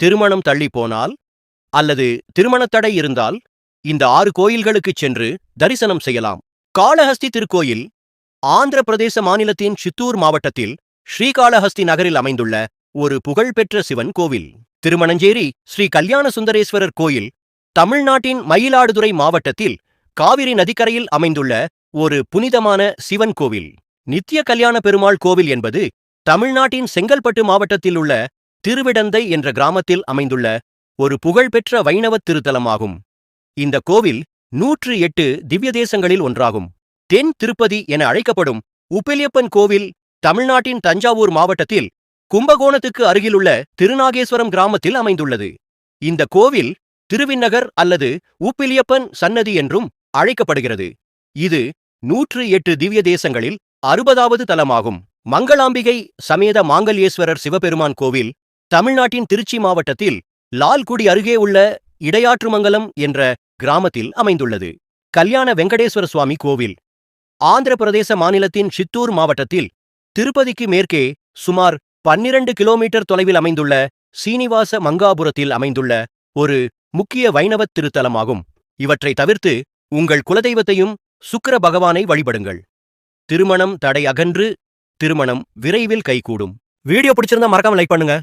திருமணம் தள்ளிப்போனால் அல்லது திருமணத்தடை இருந்தால் இந்த ஆறு கோயில்களுக்குச் சென்று தரிசனம் செய்யலாம். காளஹஸ்தி திருக்கோயில் ஆந்திர பிரதேச மாநிலத்தின் சித்தூர் மாவட்டத்தில் ஸ்ரீகாளஹஸ்தி நகரில் அமைந்துள்ள ஒரு புகழ்பெற்ற சிவன் கோவில். திருமணஞ்சேரி ஸ்ரீ கல்யாண சுந்தரேஸ்வரர் கோயில் தமிழ்நாட்டின் மயிலாடுதுறை மாவட்டத்தில் காவிரி நதிக்கரையில் அமைந்துள்ள ஒரு புனிதமான சிவன் கோவில். நித்திய கல்யாண பெருமாள் கோவில் என்பது தமிழ்நாட்டின் செங்கல்பட்டு மாவட்டத்தில் உள்ள திருவிடந்தை என்ற கிராமத்தில் அமைந்துள்ள ஒரு புகழ்பெற்ற வைணவத் திருத்தலமாகும். இந்த கோவில் நூற்று எட்டு திவ்யதேசங்களில் ஒன்றாகும். தென் திருப்பதி என அழைக்கப்படும் உப்பிலியப்பன் கோவில் தமிழ்நாட்டின் தஞ்சாவூர் மாவட்டத்தில் கும்பகோணத்துக்கு அருகிலுள்ள திருநாகேஸ்வரம் கிராமத்தில் அமைந்துள்ளது. இந்த கோவில் திருவிண்ணகர் அல்லது உப்பிலியப்பன் சன்னதி என்றும் அழைக்கப்படுகிறது. இது நூற்று எட்டு திவ்ய தேசங்களில் அறுபதாவது தலமாகும். மங்களாம்பிகை சமேத மாங்கல்யேஸ்வரர் சிவபெருமான் கோவில் தமிழ்நாட்டின் திருச்சி மாவட்டத்தில் லால்குடி அருகே உள்ள இடையாற்றுமங்கலம் என்ற கிராமத்தில் அமைந்துள்ளது. கல்யாண வெங்கடேஸ்வர சுவாமி கோவில். ஆந்திர பிரதேச மாநிலத்தின் சித்தூர் மாவட்டத்தில் திருப்பதிக்கு மேற்கே சுமார் பன்னிரண்டு கிலோமீட்டர் தொலைவில் அமைந்துள்ள சீனிவாச மங்காபுரத்தில் அமைந்துள்ள ஒரு முக்கிய வைணவத் திருத்தலமாகும். இவற்றை தவிர்த்து உங்கள் குலதெய்வத்தையும் சுக்கிர பகவானை வழிபடுங்கள். திருமணம் தடை அகன்று திருமணம் விரைவில் கைகூடும். வீடியோ பிடிச்சிருந்தா மறக்காம லைக் பண்ணுங்க.